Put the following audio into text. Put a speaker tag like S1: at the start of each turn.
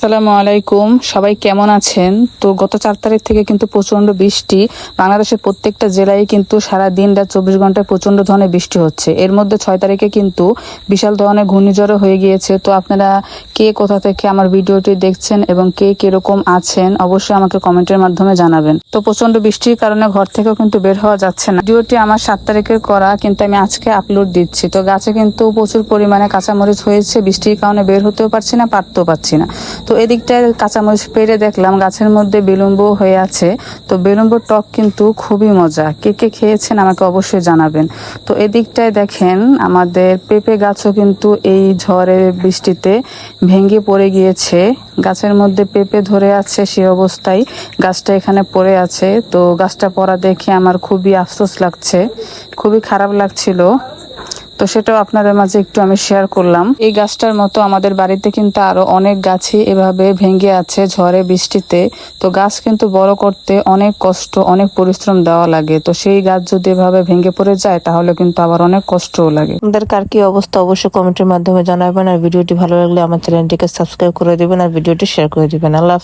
S1: আসসালামু আলাইকুম। সবাই কেমন আছেন? তো গত চার তারিখ থেকে কিন্তু প্রচণ্ড বৃষ্টি। বাংলাদেশের প্রত্যেকটা জেলায় কিন্তু সারা দিন রাত চব্বিশ ঘন্টায় প্রচণ্ড ধরনের বৃষ্টি হচ্ছে। এর মধ্যে ছয় তারিখে কিন্তু বিশাল ধরনের ঘূর্ণিঝড়ও হয়ে গিয়েছে। তো আপনারা কে কোথা থেকে আমার ভিডিওটি দেখছেন এবং কে কীরকম আছেন, অবশ্যই আমাকে কমেন্টের মাধ্যমে জানাবেন। তো প্রচণ্ড বৃষ্টির কারণে ঘর থেকেও কিন্তু বের হওয়া যাচ্ছে না। ভিডিওটি আমার সাত তারিখের করা, কিন্তু আমি আজকে আপলোড দিচ্ছি। তো গাছে কিন্তু প্রচুর পরিমাণে কাঁচামরিচ হয়েছে। বৃষ্টির কারণে বের হতেও পারছি না, পারতেও পারছি না। তো এদিকটায় কাঁচামরিচ পেরে দেখলাম গাছের মধ্যে বিলম্ব হয়ে আছে। তো বিলম্ব টক কিন্তু খুবই মজা। কে কে খেয়েছেন আমাকে অবশ্যই জানাবেন। তো এদিকটায় দেখেন আমাদের পেঁপে গাছও কিন্তু এই ঝড়ে বৃষ্টিতে ভেঙে পড়ে গিয়েছে। গাছের মধ্যে পেঁপে ধরে আছে সে অবস্থায়। গাছটা এখানে পড়ে আছে। তো গাছটা পড়া দেখে আমার খুবই আফসোস লাগছে। খুবই খারাপ লাগছিল। তো সেটাও আপনাদের মাঝে একটু আমি শেয়ার করলাম। এই গাছটার মতো আমাদের বাড়িতে কিন্তু আরও অনেক গাছই এভাবে ভেঙে আছে ঝড়ে, বৃষ্টিতে। তো গাছ কিন্তু বড় করতে অনেক কষ্ট, অনেক পরিশ্রম দেওয়া লাগে। তো সেই গাছ যদি এভাবে ভেঙে পড়ে যায়, তাহলে কিন্তু আবার অনেক কষ্টও লাগে।
S2: আপনাদের কার কি অবস্থা, অবশ্যই কমেন্টের মাধ্যমে জানাবেন। আর ভিডিওটি ভালো লাগলে আমার চ্যানেলটিকে সাবস্ক্রাইব করে দিবেন আর ভিডিওটি শেয়ার করে দিবেন। আল্লাহ।